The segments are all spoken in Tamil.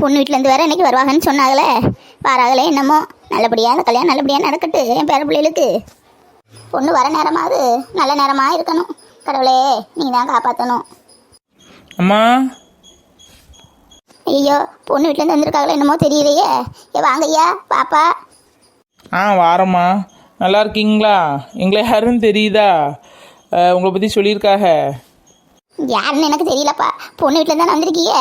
பொண்ணு வீட்டிலேருந்து வேற இன்னைக்கு வருவாங்கன்னு சொன்னாங்களே. வாராங்களே என்னமோ. நல்லபடியாக அந்த கல்யாணம் நல்லபடியாக நடக்கட்டு என் பேர பிள்ளைகளுக்கு. பொண்ணு வர நேரமாவது நல்ல நேரமாக இருக்கணும். கடவுளே நீ தான் காப்பாற்றணும் அம்மா. ஐயோ பொண்ணு வீட்டிலேருந்து வந்திருக்காங்களே என்னமோ தெரியலையே. ஏ வாங்க ஐயா பாப்பா. ஆ வாரம்மா. நல்லா இருக்கீங்களா? எங்களை யாருன்னு தெரியுதா? உங்களை பற்றி சொல்லியிருக்காக. யாருன்னு எனக்கு தெரியலப்பா. பொண்ணு வீட்டில் தான் வந்திருக்கீங்க?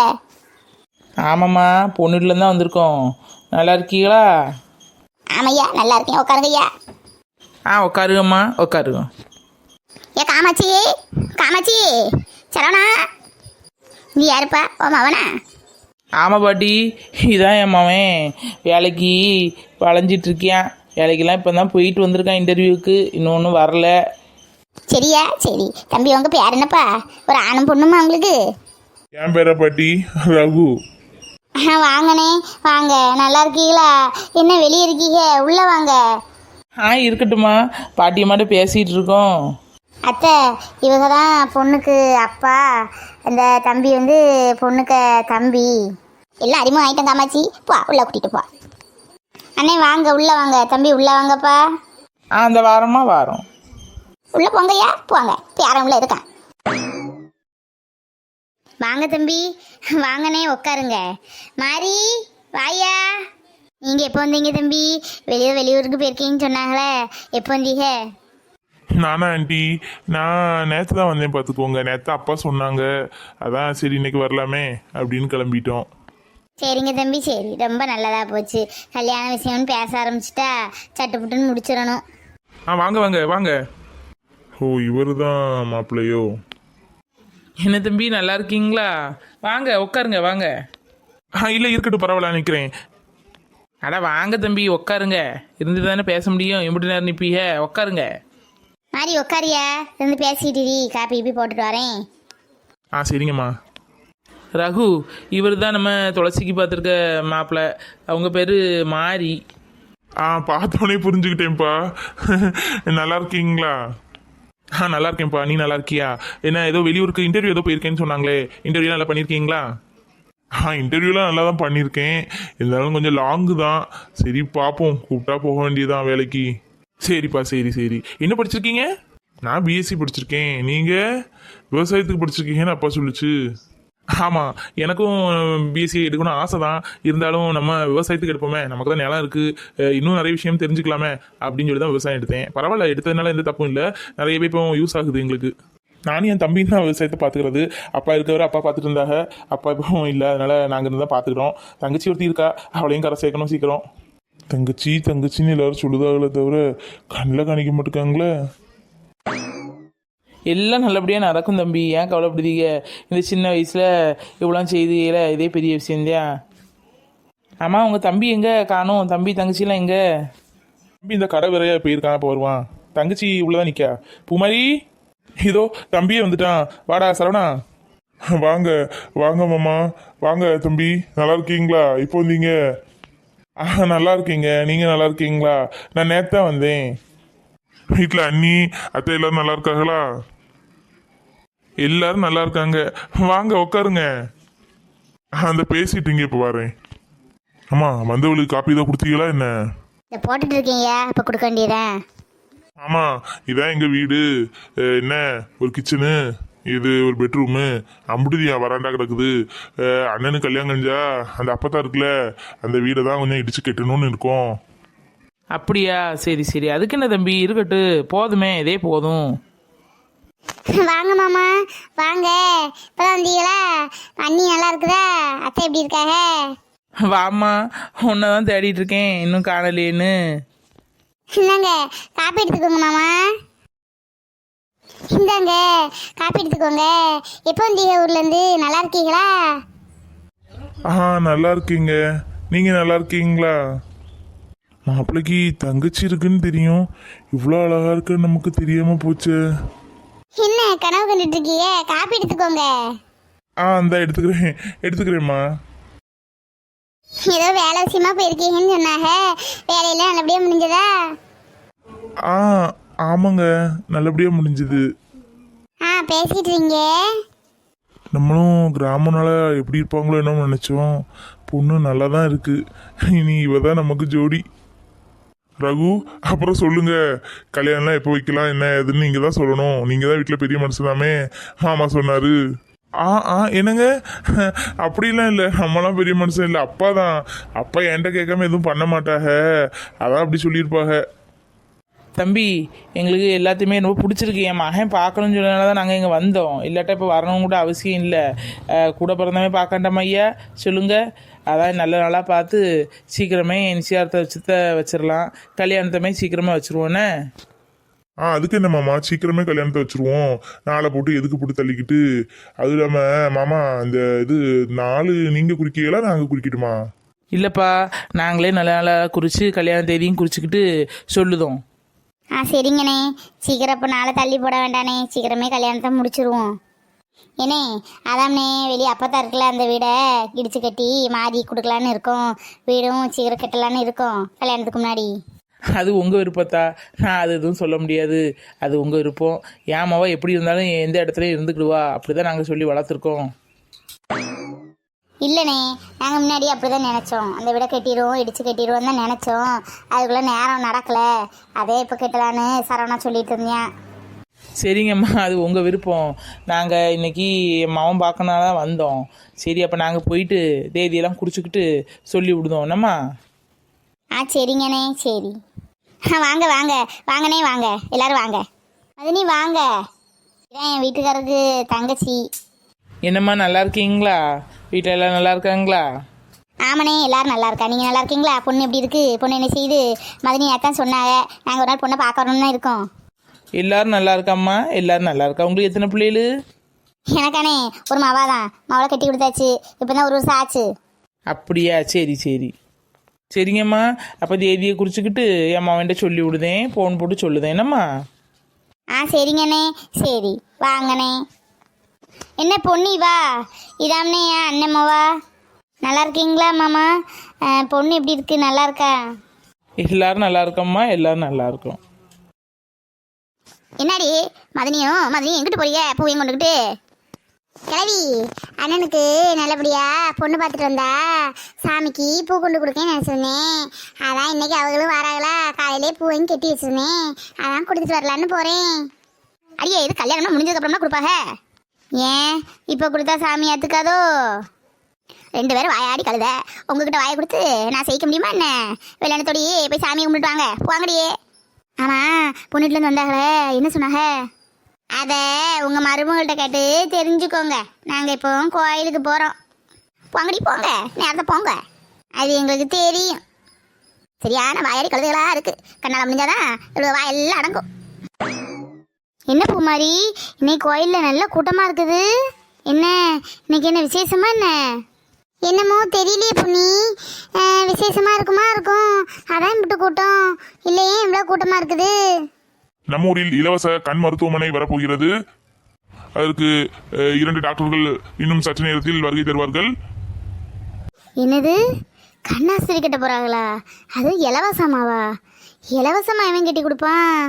ஆமாம்மா பொண்ணு வீட்டிலேருந்து தான் வந்திருக்கோம். நல்லா இருக்கீங்களா? ஆமையா நல்லா இருக்கேன். உட்காருங்க ஐயா. ஆ உட்காருங்கம்மா உட்காருங்க. ஏ காமாட்சி காமாட்சி சரவணா. நீ யாருப்பா? ஓ மவனா? ஆமாம் பாட்டி. இதான் என் மவன். வேலைக்கு வளைஞ்சிட்டு இருக்கியான் வேலைக்கெல்லாம் இப்போ தான் போயிட்டு வந்திருக்கான் இன்டர்வியூக்கு இன்னொன்று வரல. சரியா? சரி. தம்பி உங்க பேர் என்னப்பா? ஒரு ஆணும் பொண்ணுமா உங்களுக்கு? என் பேரை பாட்டி. ரகு. ஆ, வாங்கண்ணே. வாங்க. நல்லா இருக்கீங்களா? என்ன வெளியே இருக்கீங்க? உள்ள வாங்க. ஆ இருக்கட்டும்மா. பாட்டியம்மாட்ட பேசிகிட்டு இருக்கோம். அத்தை இவங்க தான் பொண்ணுக்கு அப்பா. அந்த தம்பி வந்து பொண்ணுக்கு தம்பி. எல்லாம் அறிமுகம் ஆயிட்டேன் காமாச்சி போ உள்ள கூட்டிட்டு போ. அண்ணே வாங்க. உள்ள வாங்க. தம்பி உள்ள வாங்கப்பா. ஆ அந்த வாரமா வாரம். உள்ள போங்கய்யா. போங்க. பேரன் உள்ள இருக்கான்? வாங்க தம்பி. வாங்கண்ணே உட்காருங்க மாரி வாயா. நீங்க எப்போ வந்தீங்க தம்பி? வெளியே வெளியூருக்கு போயிருக்கீங்கன்னு சொன்னாங்களே. எப்போ வந்தீங்க? நானா ஆண்டி. நான் நேற்று தான் வந்தேன் பார்த்துக்கோங்க நேற்று அப்பா சொன்னாங்க. அதான் சரி இன்னைக்கு வரலாமே அப்படின்னு கிளம்பிட்டோம். சரிங்க தம்பி சரி. ரொம்ப நல்லதா போச்சு. கல்யாண விஷயம்னு பேச ஆரம்பிச்சிட்டா சட்டுப்புட்டுன்னு முடிச்சிடணும். ஆ வாங்க வாங்க வாங்க. ஓ இவர் தான் மாப்பிள்ளையோ? என்ன தம்பி நல்லா இருக்கீங்களா? வாங்க உட்காருங்க வாங்க. ஆ இல்லை இருக்கட்டும் பரவாயில்ல நிற்கிறேன் அட வாங்க தம்பி உட்காருங்க. இருந்து தானே பேச முடியும்? எப்படி நேரம் நிற்பீங்க உட்காருங்க. மாறி உட்காரியா? இருந்து பேசிட்டு இரு. காப்பி கீப்பி போட்டுட்டு வரேன். ஆ சரிங்கம்மா. ரகு இவர் தான் நம்ம துளசிக்கு பார்த்துருக்க மாப்பிள்ளை அவங்க பேர் மாரி. ஆ பார்த்தோன்னே புரிஞ்சுக்கிட்டேன்ப்பா. நல்லா இருக்கீங்களா? ஆ நல்லா இருக்கேன்ப்பா. நீ நல்லா இருக்கியா? என்ன ஏதோ வெளியூருக்கு இன்டர்வியூ ஏதோ போயிருக்கேன்னு சொன்னாங்களே. இன்டர்வியூ நல்லா பண்ணியிருக்கீங்களா ஆ இன்டர்வியூலாம் நல்லா தான் பண்ணியிருக்கேன் இருந்தாலும் கொஞ்சம் லாங்கு தான். சரி பார்ப்போம் கூப்பிட்டா போக வேண்டியதுதான் வேலைக்கு. சரிப்பா சரி சரி. என்ன படிச்சிருக்கீங்க? நான் பிஎஸ்சி படிச்சிருக்கேன். நீங்கள் விவசாயத்துக்கு படிச்சிருக்கீங்கன்னு அப்பா சொல்லுச்சு. ஆமாம் எனக்கும் பிஎஸ்சி எடுக்கணும்னு ஆசை தான் இருந்தாலும் நம்ம விவசாயத்துக்கு எடுப்போமே நமக்கு தான் நிலம் இருக்குது இன்னும் நிறைய விஷயம் தெரிஞ்சுக்கலாமே அப்படின்னு சொல்லி தான் விவசாயம் எடுத்தேன். பரவாயில்ல எடுத்ததுனால எந்த தப்பும் இல்லை. நிறைய பேர் இப்போ யூஸ் ஆகுது எங்களுக்கு. நானும் என் தம்பியும் தான் விவசாயத்தை பார்த்துக்கிறது அப்பா இருக்கிறவரை அப்பா பார்த்துட்டு இருந்தாங்க. அப்பா இப்போ இல்லை அதனால் நாங்கள் இருந்து தான் பார்த்துக்கிறோம் தங்கச்சி ஒருத்தி இருக்கா? அவளையும் கரை சேர்க்கணும் சீக்கிரம். தங்கச்சி தங்கச்சின்னு எல்லாரும் சொல்லுதாங்களே தவிர கண்ணில் காணிக்க மாட்டேங்காங்களே எல்லாம் நல்லபடியாக நடக்கும் தம்பி. ஏன் கவலைப்படுதீங்க? இந்த சின்ன வயசில் இவ்வளோ செய்தியில் இதே பெரிய விஷயந்தியா ஆமாம் உங்கள் தம்பி எங்கே? காணும். தம்பி தங்கச்சிலாம் எங்கே? தம்பி இந்த கடை விரையா போயிருக்கான் இப்போ வருவான். தங்கச்சி உள்ளதான் நிற்கா பூமாரி இதோ தம்பியே வந்துட்டான். வாடா சரவணா. வாங்க வாங்க மாமா. வாங்க தம்பி. நல்லா இருக்கீங்களா? இப்போ வந்தீங்க. ஆ நல்லா இருக்கீங்க. நீங்கள் நல்லா இருக்கீங்களா? நான் நேற்று தான் வந்தேன். வீட்டில் அண்ணி அத்தை எல்லாரும் நல்லா இருக்காங்களா? எல்லாரும் நல்லா இருக்காங்க. வாங்க உட்காருங்க அந்த பேசிட்டீங்க இப்போ வரேன். ஆமா வந்தவளுக்கு காப்பி தான் கொடுத்தீங்களா என்ன? இதை போட்டுட்டு இருக்கீங்க இப்போ கொடுக்க வேண்டியதேன் ஆமா இதான் எங்க வீடு. அஹ் என்ன ஒரு கிச்சனு இது ஒரு பெட்ரூமு அம்புடுதியா வராண்டா கிடக்குது. அஹ் அண்ணனுக்கு கல்யாணம் கஞ்சா அந்த அப்பத்தா இருக்குல்ல அந்த வீடை தான் கொஞ்சம் இடிச்சு கட்டணும்னு இருக்கோம். அப்படியா? சரி சரி. அதுக்கு என்ன தம்பி? இருக்கட்டு போதுமே இதே போதும். வாங்க மாமா வாங்க. இப்பதான் வந்தீங்களா? அண்ணி நல்லா இருக்குதா? அத்தை எப்படி இருக்காங்க? வாம்மா உன்னை தான் தேடிட்டு இருக்கேன். இன்னும் காணலேன்னு இந்தாங்க காப்பி எடுத்துக்கோங்க மாமா. இந்தாங்க காப்பி எடுத்துக்கோங்க. எப்போ வந்தீங்க ஊர்ல இருந்து நல்லா இருக்கீங்களா? ஆ நல்லா இருக்கீங்க. நீங்க நல்லா இருக்கீங்களா? மாப்பிள்ளைக்கு தங்கச்சி இருக்குன்னு தெரியும். இவ்வளோ அழகா இருக்குன்னு நமக்கு தெரியாம போச்சு. என்ன கனவு கண்டுட்டு இருக்கீங்க காப்பி எடுத்துக்கோங்க. ஆ அந்த எடுத்துக்கிறேன். எடுத்துக்கிறேம்மா. ஏதோ வேலை விஷயமா போயிருக்கீங்கன்னு சொன்னாங்க. வேலையெல்லாம் நல்லபடியா முடிஞ்சதா? ஆ ஆமாங்க. நல்லபடியா முடிஞ்சுது. ஆ பேசிட்டு இருக்கீங்க நம்மளும் கிராமனால எப்படி இருப்பாங்களோ என்னமோ நினச்சோம். பொண்ணு நல்லா தான் இருக்கு. இனி இவ தான் நமக்கு ஜோடி. ரகு அப்புறம் சொல்லுங்க. கல்யாணம்லாம் எப்போ வைக்கலாம் என்ன ஏதுன்னு நீங்கள் தான் சொல்லணும். நீங்கள் தான் வீட்டில் பெரிய மனுஷனாமே மாமா சொன்னார். ஆ ஆ என்னங்க? அப்படிலாம் இல்லை. நம்மலாம் பெரிய மனுஷன் இல்லை. அப்பா தான். அப்பா என்கிட்ட கேட்காம எதுவும் பண்ண மாட்டாங்க அதான் அப்படி சொல்லியிருப்பாங்க தம்பி எங்களுக்கு எல்லாத்தையுமே ரொம்ப பிடிச்சிருக்கு. என் மகன் பார்க்கணும்னு சொன்னதுனால தான் நாங்கள் இங்கே வந்தோம். இல்லாட்டா இப்போ வரணும் கூட அவசியம் இல்லை. கூட பிறந்தவன் பார்க்கண்டாமா ஐயா. சொல்லுங்கள் அதான் நல்ல நாளாக பார்த்து சீக்கிரமே நிச்சயார்த்த வச்சுத்த வச்சிடலாம் கல்யாணத்தமே சீக்கிரமே வச்சுருவோண்ணே ஆ அதுக்கு என்ன மாமா? சீக்கிரமே கல்யாணத்தை வச்சிருவோம். நாளை போட்டு எதுக்கு போட்டு தள்ளிக்கிட்டு? அது இல்லாம மாமா இந்த இது நாலு நீங்க குறிக்கீங்களா நாங்க குறிக்கட்டுமா இல்லைப்பா நாங்களே நல்ல நாளாக குறித்து கல்யாண தேதியும் குறிச்சிக்கிட்டு சொல்லுதோம். ஆ சரிங்கண்ணே. சீக்கிரம் இப்போ நாளை தள்ளி போட வேண்டானே சீக்கிரமே கல்யாணத்தை முடிச்சிருவோம். ஏனே அதாம்ண்ணே வெளியே அப்பத்தான் இருக்குல்ல அந்த வீடை இடிச்சு கட்டி மாறி கொடுக்கலான்னு இருக்கோம். வீடும் சீக்கிரம் கட்டலான்னு இருக்கோம். கல்யாணத்துக்கு முன்னாடி. அது உங்கள் விருப்பத்தா? நான் அது எதுவும் சொல்ல முடியாது. அது உங்கள் விருப்பம். என் மவ எப்படி இருந்தாலும் எந்த இடத்துலையும் இருந்துக்கிடுவா. அப்படி தான் நாங்கள் சொல்லி வளர்த்துருக்கோம். இல்லைண்ணே நாங்கள் முன்னாடி அப்படி தான் நினச்சோம். அந்த வீடை கட்டிடுவோம் இடிச்சு கட்டிடுவோம் தான் நினச்சோம். அதுக்குள்ளே நேரம் நடக்கல. அதே இப்போ கட்டலான்னு சரவணா சொல்லிட்டு இருந்தேன். சரிங்கம்மா அது உங்கள் விருப்பம். நாங்கள் இன்னைக்கு என் மவன் பார்க்கணும் தான் வந்தோம். சரி அப்போ நாங்கள் போயிட்டு தேதியெல்லாம் குறிச்சிக்கிட்டு சொல்லி விடுதோம். என்னம்மா? ஆ சரிங்கண்ணே சரி. ஆ வாங்க வாங்க. வாங்கண்ணே வாங்க. எல்லாரும் வாங்க. மதினி வாங்க. இதான் என் வீட்டுக்காரருக்கு தங்கச்சி. என்னம்மா நல்லா இருக்கீங்களா? வீட்டில் எல்லாம் நல்லா இருக்காங்களா? ஆமாண்ணே எல்லாரும் நல்லா இருக்கா? நீங்கள் நல்லா இருக்கீங்களா? பொண்ணு எப்படி இருக்கு? பொண்ணு என்ன செய்யுது? மதினி அத்தான் சொன்னாங்க. நாங்கள் ஒரு நாள் பொண்ணை பார்க்க வரணும்னு தான் இருக்கோம். எல்லாரும் நல்லா இருக்காம்மா? எல்லாரும் நல்லா இருக்கா? உங்களுக்கு எத்தனை பிள்ளைகள்? எனக்கானே ஒரு மாவா தான் மாவளை கட்டி கொடுத்தாச்சு. இப்போ தான் ஒரு வருஷம் ஆச்சு. அப்படியா? சரி சரி. சரிங்கம்மா. அப்போ தேதியை குறிச்சிக்கிட்டு என் மவன்கிட்ட சொல்லி விடுதேன் ஃபோன் போட்டு சொல்லுதேன் என்னம்மா? ஆ சரிங்கண்ணே. சரி வாங்கண்ணே. என்ன பொண்ணு வா. இதாம்னே என் அண்ணம்மாவா நல்லா இருக்கீங்களா மாமா? பொண்ணு எப்படி இருக்கு? நல்லா இருக்கா? எல்லாரும் நல்லா இருக்கம்மா. எல்லாரும் நல்லா இருக்கோம். என்னடி? மதனியும் மதனியும் எங்கிட்டு போறீங்க? பூவையும் கொண்டுக்கிட்டு கிளவி அண்ணனுக்கு நல்லபடியா பொண்ணு பார்த்துட்டு வந்தா சாமிக்கு பூ கொண்டு கொடுக்கேன்னு நினச்சிருந்தேன் அதான் இன்னைக்கு அவங்களும் வராங்களா? காலையிலே பூவையும் கட்டி வச்சிருந்தேன் அதான் கொடுத்துட்டு வரலான்னு போறேன். அடியே இது கல்யாணம் முடிஞ்சதுக்கப்புறமா கொடுப்பாங்க. ஏன்? இப்போ கொடுத்தா சாமி ஏற்றுக்காதோ ரெண்டு பேரும் வாயாடி கழுத. உங்ககிட்ட வாயை கொடுத்து நான் செய்ய முடியுமா என்ன? வெள்ளாணத்தோடி போய் சாமியை கும்பிட்டு வாங்க. போங்கடியே. ஆமா பொண்ணுட்டுலேருந்து வந்தாங்களே என்ன சொன்னாங்க? அதை உங்கள் மருமகள்கிட்ட கேட்டு தெரிஞ்சுக்கோங்க. நாங்கள் இப்போ கோயிலுக்கு போகிறோம் போங்கடி போங்க. நேரத்தை போங்க. அது எங்களுக்கு தெரியும். சரியான வாயடி கழுதுகளாக இருக்கு. கண்ணால் முடிஞ்சாதான் இவ்வளோ வாயெல்லாம் அடங்கும். என்ன பூமாரி? இன்னைக்கு கோயிலில் நல்ல கூட்டமாக இருக்குது. என்ன? இன்னைக்கு என்ன விசேஷமா என்ன? என்னமோ தெரியலையே புண்ணி அஹ், விசேஷமா இருக்குமா இருக்கும். அதான் இப்படி கூட்டம். இல்லையே இவ்வளோ கூட்டமாக இருக்குது. நம்ம ஊரில் இலவச கண் மருத்துவமனை வரப்போகிறது. அதற்கு இரண்டு டாக்டர்கள் இன்னும் சற்று நேரத்தில் வருகை தருவார்கள். என்னது? கண்ணாஸ்திரி கட்ட போறாங்களா? அது இலவசமாவா? இலவசமா இவன் கட்டி கொடுப்பான்.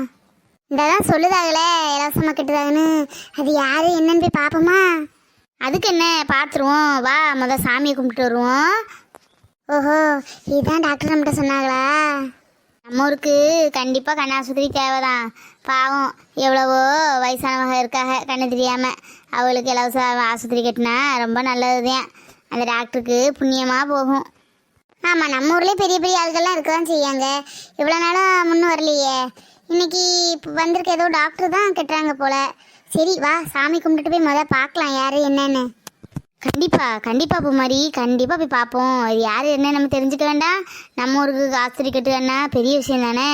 இந்ததான் சொல்லுதாங்களே இலவசமா கட்டுதாங்கன்னு. அது யாரு என்னன்னு போய் பார்ப்போமா அதுக்கு என்ன பார்த்துருவோம் வா முத சாமியை கும்பிட்டு வருவோம். ஓஹோ இதுதான் டாக்டர் நம்மகிட்ட சொன்னாங்களா? நம்ம ஊருக்கு கண்டிப்பாக கண்ணாஸ்பத்திரி தேவைதான். பாவம் எவ்வளவோ வயசானவங்க இருக்காங்க கண்ணு தெரியாமல் அவளுக்கு இலவச ஆஸ்பத்திரி கட்டினா ரொம்ப நல்லது தான் அந்த டாக்டருக்கு புண்ணியமாக போகும். ஆமாம் நம்ம ஊர்லேயே பெரிய பெரிய ஆளுகள்லாம் இருக்க தான் செய்யாங்க. இவ்வளோ நாளும் முன்னும் வரலையே. இன்னைக்கு இப்போ வந்திருக்க ஏதோ டாக்டர் தான் கட்டுறாங்க போல். சரி வா சாமி கும்பிட்டுட்டு போய் முதல்ல பார்க்கலாம் யார் என்னன்னு. கண்டிப்பா கண்டிப்பா பூமாரி கண்டிப்பா போய் பார்ப்போம். அது யார் என்ன நம்ம தெரிஞ்சுக்க வேண்டாம். நம்ம ஊருக்கு ஆஸ்திரி கட்டுவேன்னா பெரிய விஷயம் தானே?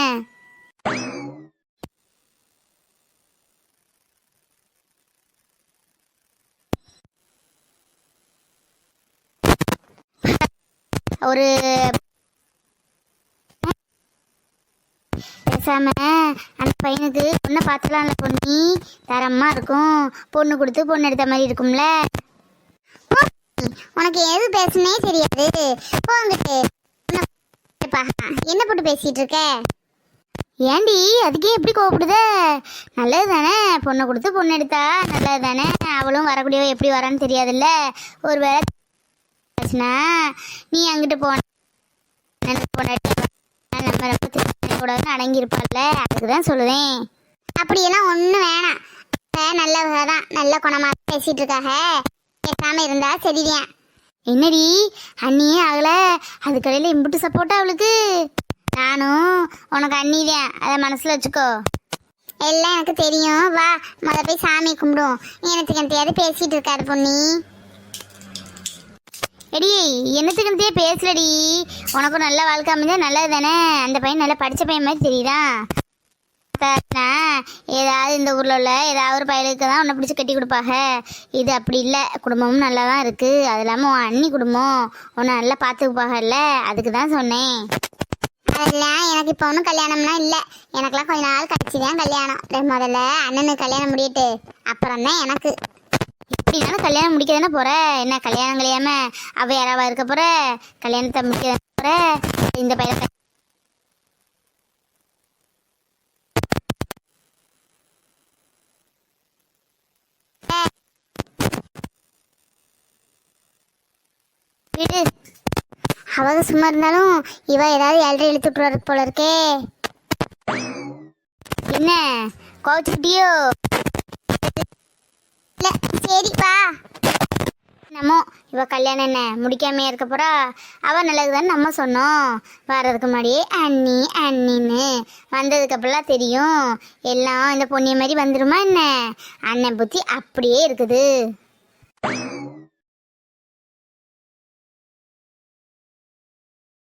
ஒரு பேசாம அந்த பையனுக்கு பொண்ணை பார்த்துலாம்ல பொண்ணி தரமா இருக்கும். பொண்ணு கொடுத்து பொண்ணு எடுத்த மாதிரி இருக்கும்ல. உனக்கு எது பேசுனே தெரியாது. போங்கிட்டு என்ன போட்டு பேசிட்டு இருக்க? ஏண்டி அதுக்கே எப்படி கோவப்படுத? நல்லது தானே. பொண்ணை கொடுத்து பொண்ணு எடுத்தா நல்லது தானே. அவளும் வரக்கூடியவ எப்படி வரான்னு தெரியாதுல்ல. ஒரு வேலை நீ அங்கிட்டு போன பொண்டாட்டி நம்ம ரொம்ப திருப்பி கூடாதுன்னு அடங்கியிருப்பாள்ல அதுக்கு தான் சொல்லுவேன் அப்படியெல்லாம் ஒன்றும் வேணாம். இப்ப நல்லவங்க தான் நல்ல குணமாக பேசிகிட்டு இருக்காக பேசாமல் இருந்தால் சரிதான். என்னடி அண்ணியே ஆகலை அது கடையில் இம்புட்டு சப்போர்ட்டா அவளுக்கு? நானும் உனக்கு அண்ணிதான் அதை மனசுல வச்சுக்கோ. எல்லாம் எனக்கு தெரியும். வா முத போய் சாமி கும்பிடுவோம். எனக்கு எனத்தையாவது பேசிகிட்டு இருக்காரு பொண்ணி எடி என்னத்துக்கு என்னத்தையே பேசலடி உனக்கும் நல்ல வாழ்க்கை அமைஞ்சா நல்லது தானே அந்த பையன் நல்லா படித்த பையன் மாதிரி தெரியுதா? ஏதாவது இந்த ஊரில் உள்ள ஏதாவது ஒரு பையனுக்கு தான் உன்னை பிடிச்சி கட்டி கொடுப்பாங்க இது அப்படி இல்லை. குடும்பமும் நல்லா தான் இருக்குது அது இல்லாமல் உன் அண்ணி குடும்பம் உன்னை நல்லா பார்த்துக்குப்பாங்கல்ல அதுக்கு தான் சொன்னேன். அதெல்லாம் எனக்கு இப்போ ஒன்றும் கல்யாணம்லாம் இல்லை. எனக்குலாம் கொஞ்ச நாள் கழிச்சு தான் கல்யாணம். முதல்ல அண்ணனுக்கு கல்யாணம் முடியட்டு. அப்புறம் தான் எனக்கு. இப்படினாலும் கல்யாணம் முடிக்க தானே போற? என்ன கல்யாணம் கல்யாம அவ யாராவா இருக்க போற? கல்யாணத்தை முடிக்க தானே போற? இந்த பையன் விடு. அவங்க சும்மா இருந்தாலும் இவ ஏதாவது எழுதி இழுத்து விட்டுருவாரு போல இருக்கே. என்ன? கோச்சுக்கிட்டியோ இவள் இவ கல்யாணம் என்ன முடிக்காமையா இருக்க போகிறா அவ நல்லதுதான் நம்ம சொன்னோம். வர்றதுக்கு முன்னாடியே அண்ணி அண்ணின்னு வந்ததுக்கு அப்புறம் தெரியும். எல்லாம் இந்த பொண்ணிய மாதிரி வந்துருமா என்ன? அண்ணன் புத்தி அப்படியே இருக்குது.